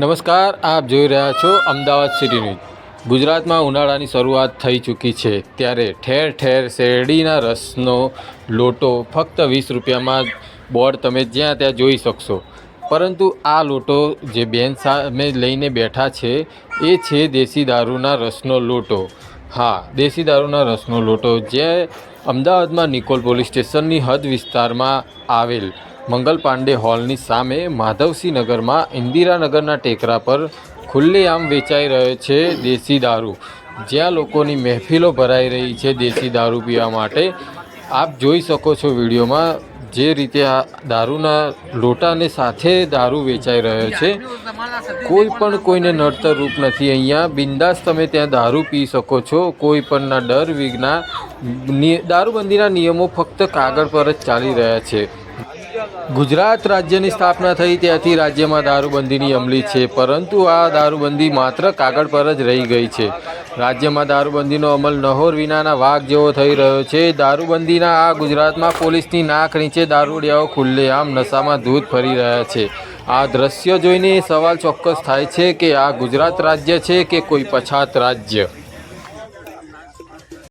નમસ્કાર, આપ જોઈ રહ્યા છો અમદાવાદ સિટી ન્યૂઝ. ગુજરાતમાં ઉનાળાની શરૂઆત થઈ ચૂકી છે ત્યારે ઠેર ઠેર શેરડીના રસનો લોટો ફક્ત વીસ રૂપિયામાં બોર્ડ તમે જ્યાં ત્યાં જોઈ શકશો. પરંતુ આ લોટો જે બેન સામે લઈને બેઠા છે, એ છે દેશી દારૂના રસનો લોટો. હા, દેશી દારૂના રસનો લોટો જે અમદાવાદમાં નિકોલ પોલીસ સ્ટેશનની હદ વિસ્તારમાં આવેલ મંગલ પાંડે હોલની સામે માધવસિંહ નગરમાં ઇન્દિરાનગરના ટેકરા પર ખુલ્લેઆમ વેચાઈ રહ્યો છે દેશી દારૂ. જ્યાં લોકોની મહેફિલો ભરાઈ રહી છે દેશી દારૂ પીવા માટે. આપ જોઈ શકો છો વિડીયોમાં જે રીતે આ દારૂના લોટાને સાથે દારૂ વેચાઈ રહ્યો છે. કોઈ પણ કોઈને નડતર રૂપ નથી અહીંયા. બિંદાસ તમે ત્યાં દારૂ પી શકો છો. કોઈ પણના ડર વિઘ્ના દારૂબંધીના નિયમો ફક્ત કાગળ પર જ ચાલી રહ્યા છે. ગુજરાત રાજ્યની સ્થાપના થઈ ત્યાંથી રાજ્યમાં દારૂબંધીની અમલી છે, પરંતુ આ દારૂબંધી માત્ર કાગળ પર જ રહી ગઈ છે. રાજ્યમાં દારૂબંધીનો અમલ નહોર વિનાના વાઘ જેવો થઈ રહ્યો છે. દારૂબંધીના આ ગુજરાતમાં પોલીસની નાક નીચે દારૂડિયાઓ ખુલ્લેઆમ નશામાં ધૂત ફરી રહ્યા છે. આ દ્રશ્ય જોઈને સવાલ ચોક્કસ થાય છે કે આ ગુજરાત રાજ્ય છે કે કોઈ પછાત રાજ્ય?